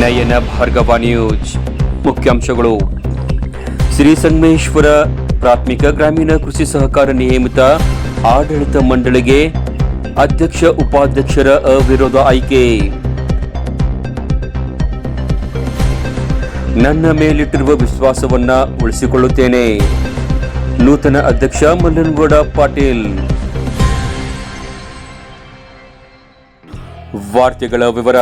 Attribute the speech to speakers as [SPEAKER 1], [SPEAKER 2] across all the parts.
[SPEAKER 1] ನಯನ Bhargava news. ಮುಖ್ಯಾಂಶಗಳು. ಶ್ರೀ ಸಂಗಮೇಶ್ವರ ಪ್ರಾಥಮಿಕ ಗ್ರಾಮೀಣ ಕೃಷಿ ಸಹಕಾರ ನಿಯಮಿತ ಆಡಳಿತ ಮಂಡಳಿಗೆ ಅಧ್ಯಕ್ಷ ಉಪಾಧ್ಯಕ್ಷರ ಅವಿರೋಧ ಆಯ್ಕೆ. ನನ್ನ ಮೇಲಿಟ್ಟಿರುವ ವಿಶ್ವಾಸವನ್ನ ಉಳಿಸಿಕೊಳ್ಳುತ್ತೇನೆ. ನೂತನ ಅಧ್ಯಕ್ಷ ಮಲ್ಲನಗೌಡ ಪಾಟೀಲ್. ವಾರ್ತೆಗಳ ವಿವರ.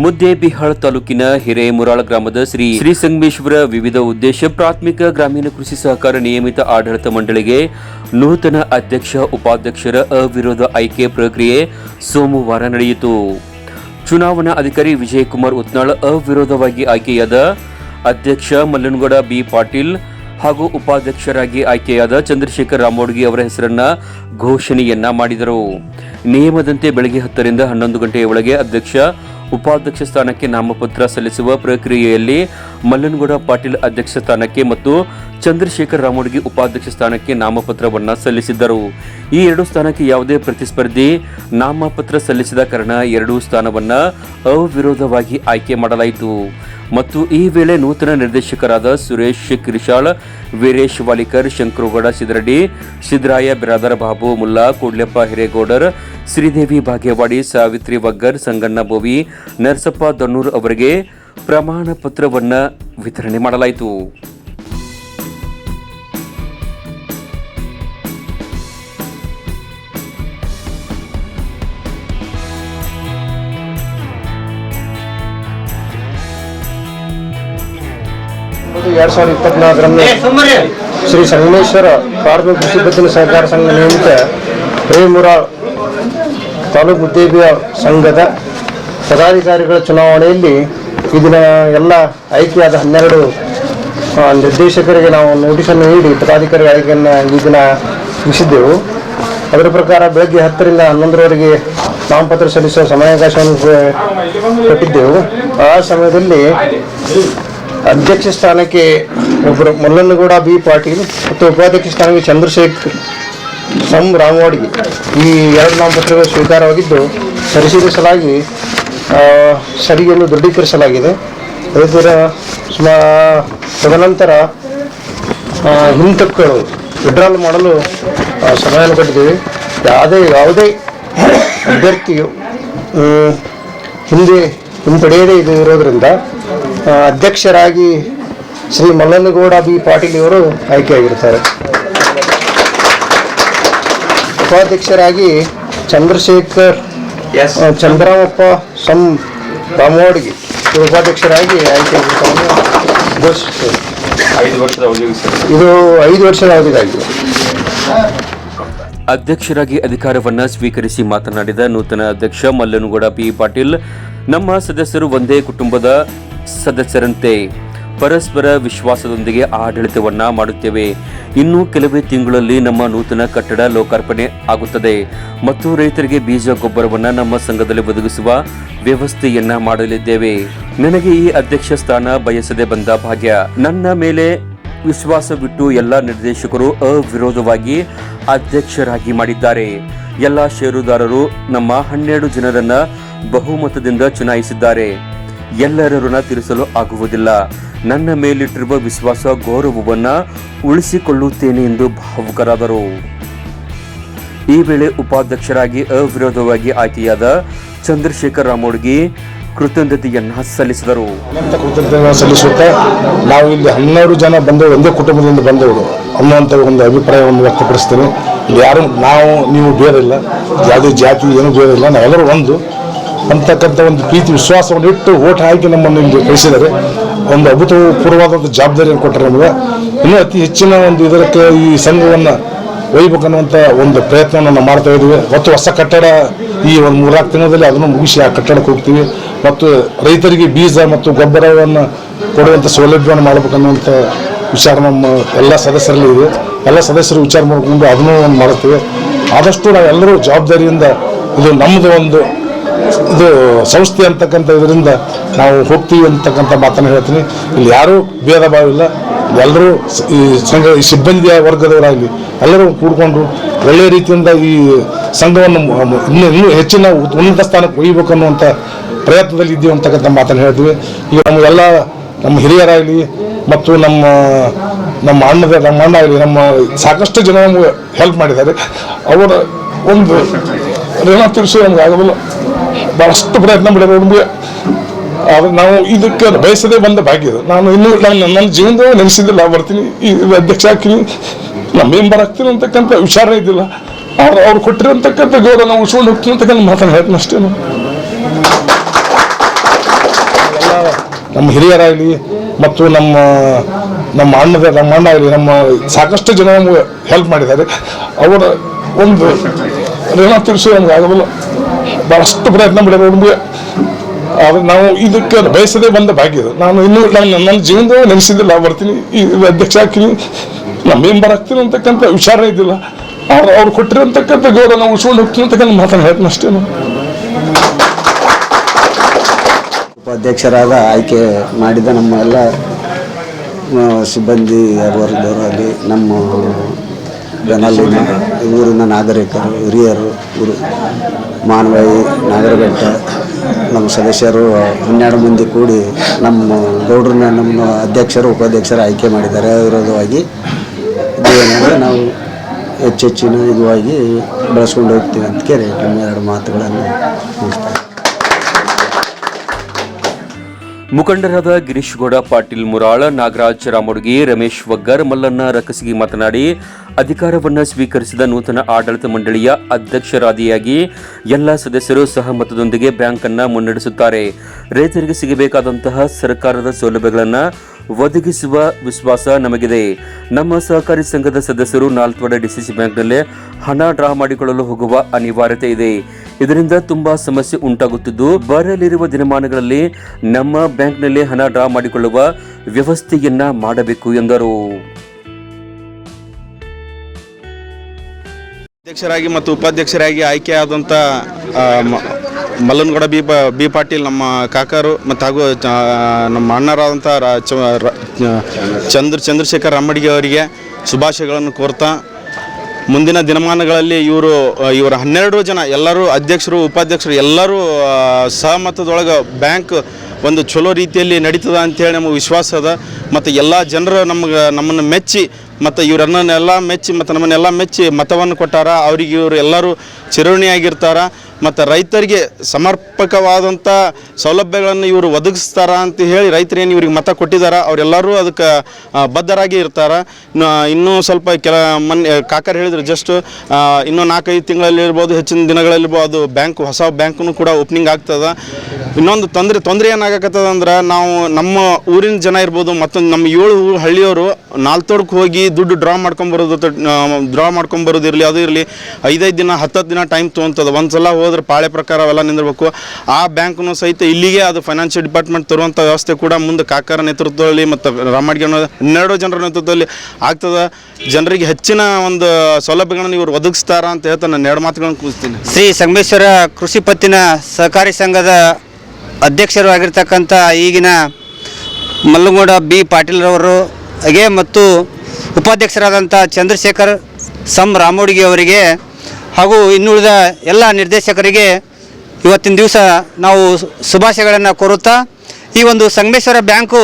[SPEAKER 1] ಮುದ್ದೇಬಿಹಾಳ್ ತಾಲೂಕಿನ ಹಿರೇಮುರಾಳ್ ಗ್ರಾಮದ ಶ್ರೀ ಶ್ರೀ ಸಂಗಮೇಶ್ವರ ವಿವಿಧ ಉದ್ದೇಶ ಪ್ರಾಥಮಿಕ ಗ್ರಾಮೀಣ ಕೃಷಿ ಸಹಕಾರ ನಿಯಮಿತ ಆಡಳಿತ ಮಂಡಳಿಗೆ ನೂತನ ಅಧ್ಯಕ್ಷ ಉಪಾಧ್ಯಕ್ಷರ ಅವಿರೋಧ ಆಯ್ಕೆ ಪ್ರಕ್ರಿಯೆ ಸೋಮವಾರ ನಡೆಯಿತು. ಚುನಾವಣಾ ಅಧಿಕಾರಿ ವಿಜಯಕುಮಾರ್ ಉತ್ನಾಳ್ ಅವಿರೋಧವಾಗಿ ಆಯ್ಕೆಯಾದ ಅಧ್ಯಕ್ಷ ಮಲ್ಲನಗೌಡ ಬಿ ಪಾಟೀಲ್ ಹಾಗೂ ಉಪಾಧ್ಯಕ್ಷರಾಗಿ ಆಯ್ಕೆಯಾದ ಚಂದ್ರಶೇಖರ್ ರಾಮೋಡ್ಗಿ ಅವರ ಹೆಸರನ್ನ ಘೋಷಣೆಯನ್ನ ಮಾಡಿದರು. ನಿಯಮದಂತೆ ಬೆಳಗ್ಗೆ ಹತ್ತರಿಂದ ಹನ್ನೊಂದು ಗಂಟೆಯ ಒಳಗೆ ಅಧ್ಯಕ್ಷ, ಉಪಾಧ್ಯಕ್ಷ ಸ್ಥಾನಕ್ಕೆ ನಾಮಪತ್ರ ಸಲ್ಲಿಸುವ ಪ್ರಕ್ರಿಯೆಯಲ್ಲಿ ಮಲ್ಲನಗೌಡ ಪಾಟೀಲ್ ಅಧ್ಯಕ್ಷ ಸ್ಥಾನಕ್ಕೆ ಮತ್ತು ಚಂದ್ರಶೇಖರ್ ರಾಮೋಡ್ಗಿ ಉಪಾಧ್ಯಕ್ಷ ಸ್ಥಾನಕ್ಕೆ ನಾಮಪತ್ರವನ್ನ ಸಲ್ಲಿಸಿದ್ದರು. ಈ ಎರಡು ಸ್ಥಾನಕ್ಕೆ ಯಾವುದೇ ಪ್ರತಿಸ್ಪರ್ಧಿ, ನಾಮಪತ್ರ ಸಲ್ಲಿಸಿದ ಕಾರಣ ಎರಡೂ ಸ್ಥಾನವನ್ನ ಅವಿರೋಧವಾಗಿ ಆಯ್ಕೆ ಮಾಡಲಾಯಿತು. ಮತ್ತು ಈ ವೇಳೆ ನೂತನ ನಿರ್ದೇಶಕರಾದ ಸುರೇಶ್ ಕಿರಿಶಾಳ್, ವೀರೇಶ್ ವಾಲಿಕರ್, ಶಂಕರಗೌಡ ಸಿದರಡಿ ಸಿದ್ದರಾಯ ಬಿರಾದರ್ ಬಾಬು ಮುಲ್ಲಾ, ಕೂಡ್ಲೆಪ್ಪ ಹಿರೇಗೌಡರ್, ಶ್ರೀದೇವಿ ಭಾಗ್ಯವಾಡಿ, ಸಾವಿತ್ರಿ ವಗ್ಗರ್, ಸಂಗಣ್ಣ ಬೋವಿ, ನರಸಪ್ಪ ದನ್ನೂರ್ ಅವರಿಗೆ ಪ್ರಮಾಣ ಪತ್ರವನ್ನು ವಿತರಣೆ ಮಾಡಲಾಯಿತು.
[SPEAKER 2] ಎರಡ್ ಸಾವಿರದ ಇಪ್ಪತ್ನಾಲ್ಕರಂದು ಶ್ರೀ ಸಂಗಮೇಶ್ವರ ಪ್ರಾಥಮಿಕ ಕೃಷಿ ಪತ್ತಿನ ಸಹಕಾರ ಸಂಘ ನಿಯಮಿತ ಹಿರೇಮುರಾಳ್ ತಾಲೂಕು ಉದ್ದೇಬಿಯ ಸಂಘದ ಪದಾಧಿಕಾರಿಗಳ ಚುನಾವಣೆಯಲ್ಲಿ ಇದನ್ನ ಎಲ್ಲ ಆಯ್ಕೆಯಾದ ಹನ್ನೆರಡು ನಿರ್ದೇಶಕರಿಗೆ ನಾವು ನೋಟಿಸನ್ನು ನೀಡಿ ಪದಾಧಿಕಾರಿ ಆಯ್ಕೆಯನ್ನು ಈ ದಿನ ಮುಗಿಸಿದ್ದೆವು. ಅದರ ಪ್ರಕಾರ ಬೆಳಗ್ಗೆ ಹತ್ತರಿಂದ ಹನ್ನೊಂದರವರೆಗೆ ನಾಮಪತ್ರ ಸಲ್ಲಿಸುವ ಸಮಯಾವಕಾಶವನ್ನು ಕೊಟ್ಟಿದ್ದೆವು. ಆ ಸಮಯದಲ್ಲಿ ಅಧ್ಯಕ್ಷ ಸ್ಥಾನಕ್ಕೆ ಒಬ್ಬರು ಮಲ್ಲನಗೌಡ ಬಿ ಪಾಟೀಲ್ ಮತ್ತು ಉಪಾಧ್ಯಕ್ಷ ಸ್ಥಾನಕ್ಕೆ ಚಂದ್ರಶೇಖರ್ ಸಂ ರಾಮವಾಡಿಗೆ ಈ ಎರಡು ನಾಮಪತ್ರಗಳು ಸ್ವೀಕಾರವಾಗಿದ್ದು ಪರಿಶೀಲಿಸಲಾಗಿ ಸರಿಯನ್ನು ದೃಢೀಕರಿಸಲಾಗಿದೆ. ಅದರ ಸುಮಾ, ತದನಂತರ ಹಿಂತಕ್ಕಳು ವಿಡ್ರಾಲ್ ಮಾಡಲು ಸಮಯವನ್ನು ಕೊಟ್ಟಿದ್ದೀವಿ. ಯಾವುದೇ ಯಾವುದೇ ಅಭ್ಯರ್ಥಿಯು ಹಿಂದೆ ಹಿಂಪಡೆಯದೇ ಇದು ಇರೋದರಿಂದ ಅಧ್ಯಕ್ಷರಾಗಿ ಶ್ರೀ ಮಲ್ಲನಗೌಡ ಬಿ ಪಾಟೀಲ್ ಇವರು ಆಯ್ಕೆಯಾಗಿರ್ತಾರೆ ಉಪಾಧ್ಯಕ್ಷರಾಗಿ ಚಂದ್ರಶೇಖರ್ ಎಸ್ ಚಂದ್ರಮಪ್ಪ ಸಂ ರಾಮೋಡಿಗೆ ಉಪಾಧ್ಯಕ್ಷರಾಗಿ ಆಯ್ಕೆಯಾಗಿರ್ತಾರೆ ಘೋಷಿಸ್ತೇವೆ ಇದು ಐದು ವರ್ಷದ ಅವಧಿಗಾಗಿದೆ
[SPEAKER 1] ಅಧ್ಯಕ್ಷರಾಗಿ ಅಧಿಕಾರವನ್ನ ಸ್ವೀಕರಿಸಿ ಮಾತನಾಡಿದ ನೂತನ ಅಧ್ಯಕ್ಷ ಮಲ್ಲನಗೌಡ ಪಿ ಪಾಟೀಲ್ ನಮ್ಮ ಸದಸ್ಯರು ಒಂದೇ ಕುಟುಂಬದ ಸದಸ್ಯರಂತೆ ಪರಸ್ಪರ ವಿಶ್ವಾಸದೊಂದಿಗೆ ಆಡಳಿತವನ್ನ ಮಾಡುತ್ತೇವೆ. ಇನ್ನು ಕೆಲವೇ ತಿಂಗಳಲ್ಲಿ ನಮ್ಮ ನೂತನ ಕಟ್ಟಡ ಲೋಕಾರ್ಪಣೆ ಆಗುತ್ತದೆ. ಮತ್ತು ರೈತರಿಗೆ ಬೀಜ ಗೊಬ್ಬರವನ್ನ ನಮ್ಮ ಸಂಘದಲ್ಲಿ ಒದಗಿಸುವ ವ್ಯವಸ್ಥೆಯನ್ನ ಮಾಡಲಿದ್ದೇವೆ. ನನಗೆ ಈ ಅಧ್ಯಕ್ಷ ಸ್ಥಾನ ಬಯಸದೆ ಬಂದ ಭಾಗ್ಯ. ನನ್ನ ಮೇಲೆ ವಿಶ್ವಾಸವಿಟ್ಟು ಎಲ್ಲ ನಿರ್ದೇಶಕರು ಅವಿರೋಧವಾಗಿ ಅಧ್ಯಕ್ಷರಾಗಿ ಮಾಡಿದ್ದಾರೆ. ಎಲ್ಲ ಷೇರುದಾರರು ನಮ್ಮ ಹನ್ನೆರಡು ಜನರನ್ನ ಬಹುಮತದಿಂದ ಚುನಾಯಿಸಿದ್ದಾರೆ. ಎಲ್ಲರ ಋಣ ತೀರಿಸಲು ಆಗುವುದಿಲ್ಲ. ನನ್ನ ಮೇಲಿಟ್ಟಿರುವ ವಿಶ್ವಾಸ ಗೌರವವನ್ನು ಉಳಿಸಿಕೊಳ್ಳುತ್ತೇನೆ ಎಂದು ಭಾವುಕರಾದರು. ಈ ವೇಳೆ ಉಪಾಧ್ಯಕ್ಷರಾಗಿ ಅವಿರೋಧವಾಗಿ ಆಯ್ಕೆಯಾದ ಚಂದ್ರಶೇಖರ್ ರಾಮೋಡ್ಗಿ ಕೃತಜ್ಞತೆಯನ್ನ ಸಲ್ಲಿಸಿದರು.
[SPEAKER 3] ಅನಂತ ಕೃತಜ್ಞತೆಯನ್ನು ಸಲ್ಲಿಸುತ್ತಾ ನಾವು ಇಲ್ಲಿ ಹನ್ನೆರಡು ಜನ ಬಂದವರು, ಒಂದೇ ಕುಟುಂಬದಿಂದ ಬಂದವರು ಅನ್ನುವಂಥ ಒಂದು ಅಭಿಪ್ರಾಯವನ್ನು ವ್ಯಕ್ತಪಡಿಸ್ತೇನೆ. ಯಾರು, ನಾವು, ನೀವು ಬೇರೆ ಇಲ್ಲ. ಯಾವುದೇ ಜಾತಿ, ಏನು ಬೇರೆ ಇಲ್ಲ. ನಾವೆಲ್ಲರೂ ಒಂದು. ಅಂತಕ್ಕಂಥ ಒಂದು ಪ್ರೀತಿ, ವಿಶ್ವಾಸವನ್ನು ಇಟ್ಟು ಓಟ್ ಹಾಕಿ ನಮ್ಮನ್ನು ನಿಮಗೆ ಕಳಿಸಿದ್ದಾರೆ. ಒಂದು ಅಭೂತಪೂರ್ವವಾದಂಥ ಜವಾಬ್ದಾರಿಯನ್ನು ಕೊಟ್ಟರೆ ನಮಗೆ. ಇನ್ನೂ ಅತಿ ಹೆಚ್ಚಿನ ಒಂದು ಇದಕ್ಕೆ ಈ ಸಂಘವನ್ನು ಒಯ್ಬೇಕನ್ನುವಂಥ ಒಂದು ಪ್ರಯತ್ನವನ್ನು ನಾವು ಮಾಡ್ತಾ ಇದ್ದೀವಿ. ಮತ್ತು ಹೊಸ ಕಟ್ಟಡ ಈ ಒಂದು ಮೂರ್ನಾಲ್ಕು ತಿಂಗಳಲ್ಲಿ ಅದನ್ನು ಮುಗಿಸಿ ಆ ಕಟ್ಟಡಕ್ಕೆ ಹೋಗ್ತೀವಿ. ಮತ್ತು ರೈತರಿಗೆ ಬೀಜ ಮತ್ತು ಗೊಬ್ಬರವನ್ನು ಕೊಡುವಂಥ ಸೌಲಭ್ಯವನ್ನು ಮಾಡಬೇಕನ್ನುವಂಥ ವಿಚಾರ ನಮ್ಮ ಎಲ್ಲ ಸದಸ್ಯರಲ್ಲಿ ಇದೆ. ಎಲ್ಲ ಸದಸ್ಯರು ವಿಚಾರ ಮಾಡಿಕೊಂಡು ಅದನ್ನು ಮಾಡುತ್ತೇವೆ ಆದಷ್ಟು ನಾವೆಲ್ಲರೂ ಜವಾಬ್ದಾರಿಯಿಂದ ಇದು ನಮ್ಮದು ಒಂದು ಇದು ಸಂಸ್ಥೆ ಅಂತಕ್ಕಂಥ ಇದರಿಂದ ನಾವು ಹೋಗ್ತೀವಿ ಅಂತಕ್ಕಂಥ ಮಾತನ್ನು ಹೇಳ್ತೀನಿ. ಇಲ್ಲಿ ಯಾರೂ ಭೇದ ಭಾವ ಇಲ್ಲ. ಎಲ್ಲರೂ ಈ ಸಂಘ, ಈ ಸಿಬ್ಬಂದಿಯ ವರ್ಗದವರಾಗಲಿ ಎಲ್ಲರೂ ಕೂಡ್ಕೊಂಡು ಒಳ್ಳೆಯ ರೀತಿಯಿಂದ ಈ ಸಂಘವನ್ನು ಇನ್ನೂ ಇನ್ನೂ ಹೆಚ್ಚಿನ ಉನ್ನತ ಸ್ಥಾನಕ್ಕೆ ಒಯ್ಯಬೇಕು ಅನ್ನುವಂಥ ಪ್ರಯತ್ನದಲ್ಲಿ ಇದ್ದೀವಿ ಅಂತಕ್ಕಂಥ ಮಾತನ್ನು ಹೇಳ್ತೀವಿ. ಈಗ ನಮಗೆಲ್ಲ ನಮ್ಮ ಹಿರಿಯರಾಗಲಿ ಮತ್ತು ನಮ್ಮ ನಮ್ಮ ಅಣ್ಣದ, ನಮ್ಮ ಅಣ್ಣ ಆಗಲಿ, ನಮ್ಮ ಸಾಕಷ್ಟು ಜನ ನಮಗೆ ಹೆಲ್ಪ್ ಮಾಡಿದ್ದಾರೆ. ಅವರ ಒಂದು ಋಣ ತೀರಿಸೋ ನಮ್ಗೆ ಆಗೋದಿಲ್ಲ. ಭಾಳಷ್ಟು ಪ್ರಯತ್ನ ಮಾಡಿದ್ದಾರೆ. ನಮಗೆ ಆದ್ರೆ ನಾವು ಇದಕ್ಕೆ ಬಯಸದೇ ಬಂದ ಭಾಗ್ಯ ಇದು. ನಾನು ಇನ್ನೂ ನಾನು ನನ್ನ ಜೀವನದ ನೆನೆಸಿದ್ದಿಲ್ಲ. ಬರ್ತೀನಿ, ಈ ಅಧ್ಯಕ್ಷ ಹಾಕ್ತೀನಿ ನಮ್ಮ ಮೆಂಬರ್ ಆಗ್ತೀನಿ ಅಂತಕ್ಕಂಥ ವಿಚಾರ ಇದ್ದಿಲ್ಲ. ಅವ್ರು ಅವ್ರು ಕೊಟ್ಟಿರೋಂತಕ್ಕಂಥ ಗೌರವ ನಾವು ಉಳ್ಸ್ಕೊಂಡು ಹೋಗ್ತೀನಿ ಅಂತಕ್ಕಂಥ ಮಾತನ್ನು ಹೇಳ್ತೀನಿ ಅಷ್ಟೇ. ನಮ್ಮ ಹಿರಿಯರಾಗಲಿ ಮತ್ತು ನಮ್ಮ ನಮ್ಮ ಅಣ್ಣದ, ನಮ್ಮ ಅಣ್ಣ ಆಗಲಿ, ನಮ್ಮ ಸಾಕಷ್ಟು ಜನ ನಮಗೆ ಹೆಲ್ಪ್ ಮಾಡಿದ್ದಾರೆ. ಅವರ ಒಂದು, ಋಣ ತೀರಿಸೋ ನಮ್ಗೆ ಆಗೋದಿಲ್ಲ. ಭಾಳಷ್ಟು ಪ್ರಯತ್ನ ಮಾಡಿದ್ರು ನಮಗೆ ಆದ್ರೆ ನಾವು ಇದಕ್ಕೆ ಬಯಸದೆ ಬಂದ ಭಾಗ್ಯ ನಾನು ಇನ್ನೂ ನಾನು ನನ್ನ ಜೀವನದ ನೆನೆಸಿದ್ದಿಲ್ಲ, ಬರ್ತೀನಿ, ಈ ಅಧ್ಯಕ್ಷ ಹಾಕ್ತೀನಿ, ನಮ್ಮ ಮೆಂಬರ್ ಅಂತಕ್ಕಂಥ ವಿಚಾರ ಇದ್ದಿಲ್ಲ. ಅವ್ರು ಅವ್ರು ಕೊಟ್ಟಿರೋಂತಕ್ಕಂಥ ಗೌರವ ನಾವು ಉಳ್ಸ್ಕೊಂಡು ಹೋಗ್ತೀನಿ ಅಂತಕ್ಕಂಥ ಮಾತನ್ನು ಹೇಳ್ತೀನಿ ಅಷ್ಟೇ.
[SPEAKER 4] ಉಪಾಧ್ಯಕ್ಷರಾದ ಆಯ್ಕೆ ಮಾಡಿದ ನಮ್ಮ ಎಲ್ಲ ಸಿಬ್ಬಂದಿ ವರ್ಗದವರಾಗಲಿ ನಮ್ಮ ಬೆನಲ್ಲಿನ ಊರಿನ ನಾಗರಿಕರು, ಹಿರಿಯರು ಊರು ಮಾನವಾಯಿ ನಾಗರಬೆಟ್ಟ, ನಮ್ಮ ಸದಸ್ಯರು, ಹನ್ನೆರಡು ಮಂದಿ ಕೂಡಿ ನಮ್ಮ ಗೌಡ್ರನ್ನ ನಮ್ಮ ಅಧ್ಯಕ್ಷರು, ಉಪಾಧ್ಯಕ್ಷರು ಆಯ್ಕೆ ಮಾಡಿದ್ದಾರೆ. ವಿರೋಧವಾಗಿ ಇದೇನೆಂದರೆ ನಾವು ಹೆಚ್ಚೆಚ್ಚಿನ ಇದುವಾಗಿ ಬೆಳೆಸ್ಕೊಂಡು ಹೋಗ್ತೀವಿ ಅಂತ ಕೇಳಿ ಎರಡು ಮಾತುಗಳನ್ನು
[SPEAKER 1] ಮುಖಂಡರಾದ ಗಿರೀಶ್ ಗೌಡ ಪಾಟೀಲ್ ಮುರಾಳ, ನಾಗರಾಜ್ ರಾಮಡುಗಿ, ರಮೇಶ್ ವಗ್ಗರ್ ಮಲ್ಲಣ್ಣ ರಕಸಿಗಿ ಮಾತನಾಡಿ, ಅಧಿಕಾರವನ್ನ ಸ್ವೀಕರಿಸಿದ ನೂತನ ಆಡಳಿತ ಮಂಡಳಿಯ ಅಧ್ಯಕ್ಷರಾದಿಯಾಗಿ ಎಲ್ಲ ಸದಸ್ಯರು ಸಹಮತದೊಂದಿಗೆ ಬ್ಯಾಂಕ್ ಅನ್ನ ಮುನ್ನಡೆಸುತ್ತಾರೆ. ರೈತರಿಗೆ ಸಿಗಬೇಕಾದಂತಹ ಸರ್ಕಾರದ ಸೌಲಭ್ಯಗಳನ್ನು ಒದಗಿಸುವ ವಿಶ್ವಾಸ ನಮಗಿದೆ. ನಮ್ಮ ಸಹಕಾರಿ ಸಂಘದ ಸದಸ್ಯರು ನಾಲ್ತ್ವಡ ಡಿಸಿಸಿ ಬ್ಯಾಂಕ್ನಲ್ಲೇ ಹಣ ಡ್ರಾ ಮಾಡಿಕೊಳ್ಳಲು ಹೋಗುವ ಅನಿವಾರ್ಯತೆ ಇದೆ. ಇದರಿಂದ ತುಂಬಾ ಸಮಸ್ಯೆ ಉಂಟಾಗುತ್ತಿದ್ದು, ಬರಲಿರುವ ದಿನಮಾನಗಳಲ್ಲಿ ನಮ್ಮ ಬ್ಯಾಂಕ್ನಲ್ಲಿ ಹಣ ಡ್ರಾ ಮಾಡಿಕೊಳ್ಳುವ ವ್ಯವಸ್ಥೆಯನ್ನ ಮಾಡಬೇಕು ಎಂದರು.
[SPEAKER 5] ಅಧ್ಯಕ್ಷರಾಗಿ ಮತ್ತು ಉಪಾಧ್ಯಕ್ಷರಾಗಿ ಆಯ್ಕೆಯಾದಂಥ ಮಲ್ಲನಗೌಡ ಬಿ ಬಿ ಪಾಟೀಲ್ ನಮ್ಮ ಕಾಕರು ಮತ್ತು ಹಾಗೂ ನಮ್ಮ ಅಣ್ಣರಾದಂಥ ಚಂದ್ರ, ಚಂದ್ರಶೇಖರ್ ಅಮ್ಮಡಿಗೆ ಅವರಿಗೆ ಶುಭಾಶಯಗಳನ್ನು ಕೋರ್ತಾ ಮುಂದಿನ ದಿನಮಾನಗಳಲ್ಲಿ ಇವರು ಇವರು ಹನ್ನೆರಡು ಜನ ಎಲ್ಲರೂ ಅಧ್ಯಕ್ಷರು, ಉಪಾಧ್ಯಕ್ಷರು ಎಲ್ಲರೂ ಸಹಮತದೊಳಗೆ ಬ್ಯಾಂಕ್ ಒಂದು ಚಲೋ ರೀತಿಯಲ್ಲಿ ನಡೀತದ ಅಂತೇಳಿ ನಮಗೆ ವಿಶ್ವಾಸ ಅದ. ಮತ್ತು ಎಲ್ಲ ಜನರು ನಮ್ಗೆ, ನಮ್ಮನ್ನು ಮೆಚ್ಚಿ ಮತ್ತು ಇವರನ್ನೆಲ್ಲ ಮೆಚ್ಚಿ, ಮತ್ತು ನಮ್ಮನ್ನೆಲ್ಲ ಮೆಚ್ಚಿ ಮತವನ್ನು ಕೊಟ್ಟಾರ. ಅವ್ರಿಗೆ ಇವರು ಎಲ್ಲರೂ ಚಿರಋಣಿಯಾಗಿರ್ತಾರ. ಮತ್ತು ರೈತರಿಗೆ ಸಮರ್ಪಕವಾದಂಥ ಸೌಲಭ್ಯಗಳನ್ನು ಇವರು ಒದಗಿಸ್ತಾರ ಅಂತ ಹೇಳಿ ರೈತರೇನು ಇವ್ರಿಗೆ ಮತ ಕೊಟ್ಟಿದ್ದಾರೆ ಅವರೆಲ್ಲರೂ ಅದಕ್ಕೆ ಬದ್ಧರಾಗಿ ಇರ್ತಾರೆ. ಇನ್ನೂ ಸ್ವಲ್ಪ ಕೆಲ ಮೊನ್ನೆ ಕಾಕರ್ ಹೇಳಿದ್ರು ಜಸ್ಟ್ ಇನ್ನೂ ನಾಲ್ಕೈದು ತಿಂಗಳಲ್ಲಿ ಇರ್ಬೋದು, ಹೆಚ್ಚಿನ ದಿನಗಳಲ್ಲಿರ್ಬೋದು ಅದು ಬ್ಯಾಂಕ್, ಹೊಸ ಬ್ಯಾಂಕ್ನು ಕೂಡ ಓಪನಿಂಗ್ ಆಗ್ತದೆ. ಇನ್ನೊಂದು ತೊಂದರೆ ತೊಂದರೆ ಏನಾಗಕತ್ತದ ಅಂದ್ರೆ ನಾವು ನಮ್ಮ ಊರಿನ ಜನ ಇರ್ಬೋದು, ಮತ್ತೊಂದು ನಮ್ಮ ಏಳು ಹಳ್ಳಿಯವರು ನಾಲ್ತೋಡ್ಗೆ ಹೋಗಿ ದುಡ್ಡು ಡ್ರಾ ಮಾಡ್ಕೊಂಬರೋದು ಡ್ರಾ ಮಾಡ್ಕೊಂಬರೋದಿರಲಿ ಅದು ಇರಲಿ, ಐದೈದು ದಿನ, ಹತ್ತತ್ತು ದಿನ ಟೈಮ್ ತೊಗೊಂತದ. ಒಂದು ಸಲ ಹೋದ್ರೆ ಪಾಳೆ ಪ್ರಕಾರ ಅವೆಲ್ಲ ನಿಂದಿರಬೇಕು. ಆ ಬ್ಯಾಂಕ್ನು ಸಹಿತ ಇಲ್ಲಿಗೆ ಅದು ಫೈನಾನ್ಷಿಯಲ್ ಡಿಪಾರ್ಟ್ಮೆಂಟ್ ತರುವಂಥ ವ್ಯವಸ್ಥೆ ಕೂಡ ಮುಂದೆ ಕಾಕಾರ ನೇತೃತ್ವದಲ್ಲಿ ಮತ್ತು ರಾಮಡ್ಗೆ ಹನ್ನೆರಡು ಜನರ ನೇತೃತ್ವದಲ್ಲಿ ಆಗ್ತದೆ. ಜನರಿಗೆ ಹೆಚ್ಚಿನ ಒಂದು ಸೌಲಭ್ಯಗಳನ್ನು ಇವರು ಒದಗಿಸ್ತಾರ ಅಂತ ಹೇಳ್ತಾ ನಾನು ಎರಡು ಮಾತುಗಳನ್ನು ಕೂಸ್ತೀನಿ
[SPEAKER 6] ಶ್ರೀ ಸಂಗಮೇಶ್ವರ ಕೃಷಿ ಪತ್ತಿನ ಸಹಕಾರಿ ಸಂಘದ ಅಧ್ಯಕ್ಷರು ಆಗಿರ್ತಕ್ಕಂಥ ಈಗಿನ ಮಲ್ಲಗೌಡ ಬಿ ಪಾಟೀಲ್ರವರು ಹಾಗೆ ಮತ್ತು ಉಪಾಧ್ಯಕ್ಷರಾದಂಥ ಚಂದ್ರಶೇಖರ್ ಸಂ ರಾಮೋಡಿಗೆ ಅವರಿಗೆ ಹಾಗೂ ಇನ್ನುಳಿದ ಎಲ್ಲ ನಿರ್ದೇಶಕರಿಗೆ ಇವತ್ತಿನ ದಿವಸ ನಾವು ಶುಭಾಶಯಗಳನ್ನು ಕೋರುತ್ತಾ ಈ ಒಂದು ಸಂಗಮೇಶ್ವರ ಬ್ಯಾಂಕು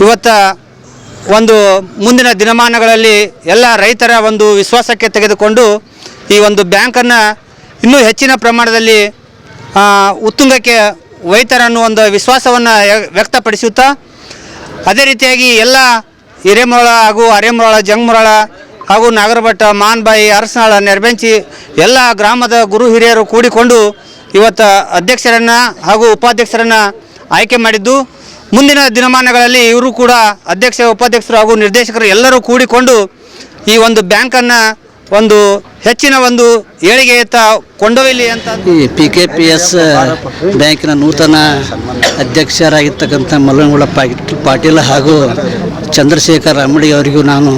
[SPEAKER 6] ಇವತ್ತ ಒಂದು ಮುಂದಿನ ದಿನಮಾನಗಳಲ್ಲಿ ಎಲ್ಲ ರೈತರ ಒಂದು ವಿಶ್ವಾಸಕ್ಕೆ ತೆಗೆದುಕೊಂಡು ಈ ಒಂದು ಬ್ಯಾಂಕನ್ನು ಇನ್ನೂ ಹೆಚ್ಚಿನ ಪ್ರಮಾಣದಲ್ಲಿ ಉತ್ತುಂಗಕ್ಕೆ ವೈತರನ್ನು ಒಂದು ವಿಶ್ವಾಸವನ್ನು ವ್ಯಕ್ತಪಡಿಸುತ್ತಾ ಅದೇ ರೀತಿಯಾಗಿ ಎಲ್ಲ ಹಿರೇಮರಳ ಹಾಗೂ ಅರೆಮರಳ ಜಂಗಮರಳ ಹಾಗೂ ನಾಗರಭಟ್ಟ ಮಾನ್ಬಾಯಿ, ಅರಸನಾಳ ನೆರಬೆಂಚಿ ಎಲ್ಲ ಗ್ರಾಮದ ಗುರು ಹಿರಿಯರು ಕೂಡಿಕೊಂಡು ಇವತ್ತು ಅಧ್ಯಕ್ಷರನ್ನು ಹಾಗೂ ಉಪಾಧ್ಯಕ್ಷರನ್ನು ಆಯ್ಕೆ ಮಾಡಿದ್ದು. ಮುಂದಿನ ದಿನಮಾನಗಳಲ್ಲಿ ಇವರು ಕೂಡ ಅಧ್ಯಕ್ಷ, ಉಪಾಧ್ಯಕ್ಷರು ಹಾಗೂ ನಿರ್ದೇಶಕರು ಎಲ್ಲರೂ ಕೂಡಿಕೊಂಡು ಈ ಒಂದು ಬ್ಯಾಂಕನ್ನು ಒಂದು ಹೆಚ್ಚಿನ ಒಂದು ಏಳಿಗೆಯತ್ತ ಕೊಂಡೊಯ್ಯಲಿ ಅಂತ
[SPEAKER 7] ಈ ಪಿ ಕೆ ಪಿ ಎಸ್ ಬ್ಯಾಂಕಿನ ನೂತನ ಅಧ್ಯಕ್ಷರಾಗಿರ್ತಕ್ಕಂಥ ಮಲ್ಲನಗೌಡ ಪಾಟೀಲ್ ಪಾಟೀಲ್ ಹಾಗೂ ಚಂದ್ರಶೇಖರ್ ಅಂಬಡಿ ಅವರಿಗೂ ನಾನು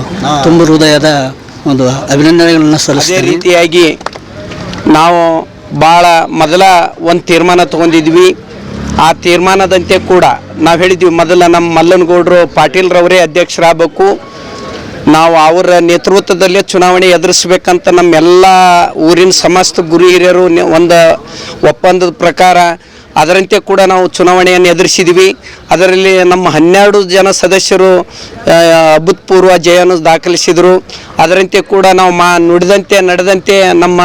[SPEAKER 7] ತುಂಬ ಹೃದಯದ ಒಂದು ಅಭಿನಂದನೆಗಳನ್ನು
[SPEAKER 8] ಅದೇ ರೀತಿಯಾಗಿ ನಾವು ಭಾಳ ಮೊದಲ ಒಂದು ತೀರ್ಮಾನ ತಗೊಂಡಿದ್ವಿ. ಆ ತೀರ್ಮಾನದಂತೆ ಕೂಡ ನಾವು ಹೇಳಿದ್ವಿ ಮೊದಲ ನಮ್ಮ ಮಲ್ಲನಗೌಡರು ಪಾಟೀಲ್ರವರೇ ಅಧ್ಯಕ್ಷರಾಗಬೇಕು. ನಾವು ಅವರ ನೇತೃತ್ವದಲ್ಲೇ ಚುನಾವಣೆ ಎದುರಿಸ್ಬೇಕಂತ ನಮ್ಮೆಲ್ಲ ಊರಿನ ಸಮಸ್ತ ಗುರು ಹಿರಿಯರು ಒಂದು ಒಪ್ಪಂದದ ಪ್ರಕಾರ ಅದರಂತೆ ಕೂಡ ನಾವು ಚುನಾವಣೆಯನ್ನು ಎದುರಿಸಿದ್ವಿ. ಅದರಲ್ಲಿ ನಮ್ಮ ಹನ್ನೆರಡು ಜನ ಸದಸ್ಯರು ಅಭೂತಪೂರ್ವ ಜಯವನ್ನು ದಾಖಲಿಸಿದರು. ಅದರಂತೆ ಕೂಡ ನಾವು ಮಾ, ನುಡಿದಂತೆ ನಡೆದಂತೆ ನಮ್ಮ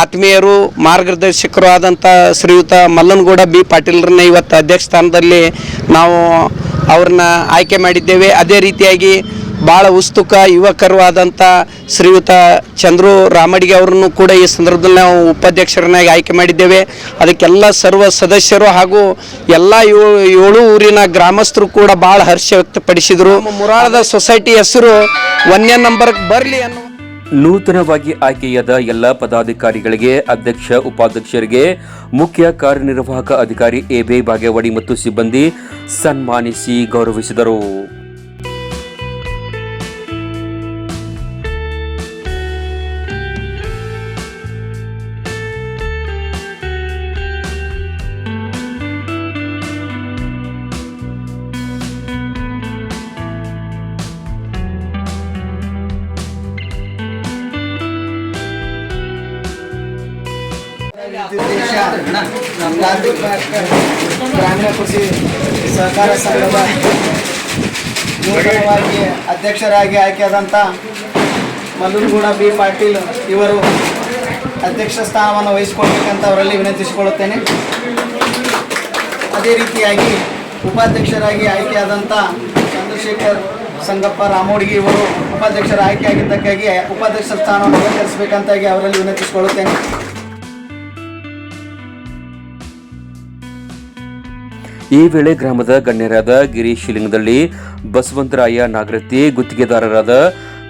[SPEAKER 8] ಆತ್ಮೀಯರು, ಮಾರ್ಗದರ್ಶಕರು ಆದಂಥ ಶ್ರೀಯುತ ಮಲ್ಲನಗೌಡ ಬಿ ಪಾಟೀಲ್ರನ್ನ ಇವತ್ತು ಅಧ್ಯಕ್ಷ ಸ್ಥಾನದಲ್ಲಿ ನಾವು ಅವ್ರನ್ನ ಆಯ್ಕೆ ಮಾಡಿದ್ದೇವೆ. ಅದೇ ರೀತಿಯಾಗಿ ಭಾಳ ಉತ್ಸುಕ ಯುವಕರು ಆದಂಥ ಶ್ರೀಯುತ ಚಂದ್ರು ರಾಮಡಿಗೆ ಅವರನ್ನು ಕೂಡ ಈ ಸಂದರ್ಭದಲ್ಲಿ ನಾವು ಉಪಾಧ್ಯಕ್ಷರನ್ನಾಗಿ ಆಯ್ಕೆ ಮಾಡಿದ್ದೇವೆ. ಅದಕ್ಕೆಲ್ಲ ಸರ್ವ ಸದಸ್ಯರು ಹಾಗೂ ಎಲ್ಲ ಏಳು ಊರಿನ ಗ್ರಾಮಸ್ಥರು ಕೂಡ ಭಾಳ ಹರ್ಷ ವ್ಯಕ್ತಪಡಿಸಿದರು. ಮುರಾಳದ ಸೊಸೈಟಿ ಹೆಸರು ಒನ್ಯ ನಂಬರ್ಗೆ ಬರಲಿ ಅನ್ನೋ
[SPEAKER 1] ನೂತನವಾಗಿ ಆಯ್ಕೆಯಾದ ಎಲ್ಲ ಪದಾಧಿಕಾರಿಗಳಿಗೆ, ಅಧ್ಯಕ್ಷ, ಉಪಾಧ್ಯಕ್ಷರಿಗೆ, ಮುಖ್ಯ ಕಾರ್ಯನಿರ್ವಾಹಕ ಅಧಿಕಾರಿ ಎಬೆ ಬಾಗೇವಾಡಿ ಮತ್ತು ಸಿಬ್ಬಂದಿ ಸನ್ಮಾನಿಸಿ ಗೌರವಿಸಿದರು.
[SPEAKER 9] ಕ್ರಾಂತಿ ಗ್ರಾಮೀಣ ಕೃಷಿ ಸಹಕಾರ ಸಂಘದ ನೂತನವಾಗಿ ಅಧ್ಯಕ್ಷರಾಗಿ ಆಯ್ಕೆಯಾದಂಥ ಮಲ್ಲುಗುಣ ಬಿ ಪಾಟೀಲ್ ಇವರು ಅಧ್ಯಕ್ಷ ಸ್ಥಾನವನ್ನು ವಹಿಸಿಕೊಳ್ಬೇಕಂತ ಅವರಲ್ಲಿ ವಿನಂತಿಸಿಕೊಳ್ಳುತ್ತೇನೆ. ಅದೇ ರೀತಿಯಾಗಿ ಉಪಾಧ್ಯಕ್ಷರಾಗಿ ಆಯ್ಕೆಯಾದಂಥ ಚಂದ್ರಶೇಖರ್ ಸಂಗಪ್ಪ ರಾಮೋಡಿಗೆ ಇವರು ಉಪಾಧ್ಯಕ್ಷರ ಆಯ್ಕೆಯಾಗಿದ್ದಕ್ಕಾಗಿ ಉಪಾಧ್ಯಕ್ಷ ಸ್ಥಾನವನ್ನು ಅಲಂಕರಿಸಬೇಕಂತಾಗಿ ಅವರಲ್ಲಿ ವಿನಂತಿಸಿಕೊಳ್ಳುತ್ತೇನೆ.
[SPEAKER 1] ಈ ವೇಳೆ ಗ್ರಾಮದ ಗಣ್ಯರಾದ ಗಿರೀಶ್ ಶಿಲಿಂಗದಲ್ಲಿ ಬಸವಂತರಾಯ ನಾಗರತಿ ಗುತ್ತಿಗೆದಾರರಾದ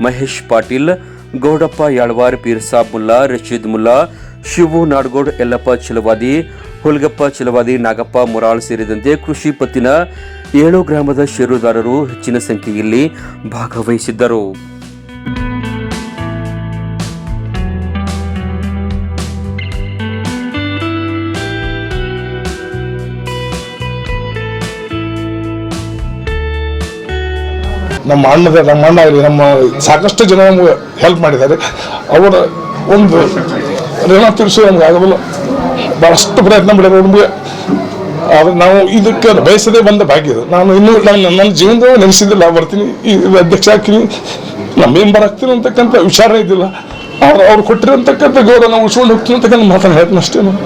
[SPEAKER 1] ಮಹೇಶ್ ಪಾಟೀಲ್, ಗೌಡಪ್ಪ ಯಾಳ್ವಾರ್ ಪೀರ್ಸಾಬ್ ಮುಲ್ಲಾ, ರಶೀದ್ ಮುಲ್ಲಾ, ಶಿವು ನಾಡಗೋಡ್, ಯಲ್ಲಪ್ಪ ಚಲವಾದಿ, ಹುಲ್ಗಪ್ಪ ಚಲವಾದಿ, ನಾಗಪ್ಪ ಮುರಾಳ್ ಸೇರಿದಂತೆ ಕೃಷಿ ಪತ್ತಿನ ಏಳು ಗ್ರಾಮದ ಷೇರುದಾರರು ಹೆಚ್ಚಿನ ಸಂಖ್ಯೆಯಲ್ಲಿ ಭಾಗವಹಿಸಿದ್ದರು.
[SPEAKER 3] ನಮ್ಮ ಅಣ್ಣದ, ನಮ್ಮ ಅಣ್ಣ ಆಗಲಿ ನಮ್ಮ ಸಾಕಷ್ಟು ಜನ ನಮಗೆ ಹೆಲ್ಪ್ ಮಾಡಿದ್ದಾರೆ. ಅವರ ಒಂದು ಋಣ ತಿಳಿಸೋ ನಮ್ಗೆ ಆಗೋದಿಲ್ಲ. ಭಾಳಷ್ಟು ಪ್ರಯತ್ನ ಮಾಡಿದ್ರು ನಮಗೆ. ಆದರೆ ನಾವು ಇದಕ್ಕೆ ಬಯಸದೇ ಬಂದ ಭಾಗ್ಯ ಇದು. ನಾನು ಇನ್ನೂ ನಾನು ನನ್ನ ಜೀವನದ ನೆನೆಸಿದ್ದಿಲ್ಲ, ಬರ್ತೀನಿ, ಈ ಅಧ್ಯಕ್ಷ ಹಾಕ್ತೀನಿ ನಮ್ಮ ಮೆಂಬರ್ ಆಗ್ತೀನಿ ಅಂತಕ್ಕಂಥ ವಿಚಾರ ಇದ್ದಿಲ್ಲ. ಅವ್ರು ಅವ್ರು ಕೊಟ್ಟಿರೋಂತಕ್ಕಂಥ ಗೌರವ ನಾವು ಉಳಿಸ್ಕೊಂಡು ಹೋಗ್ತೀನಿ ಅಂತಕ್ಕಂಥ ಮಾತನ್ನು ಹೇಳ್ತೀನಿ ಅಷ್ಟೇ ನಾನು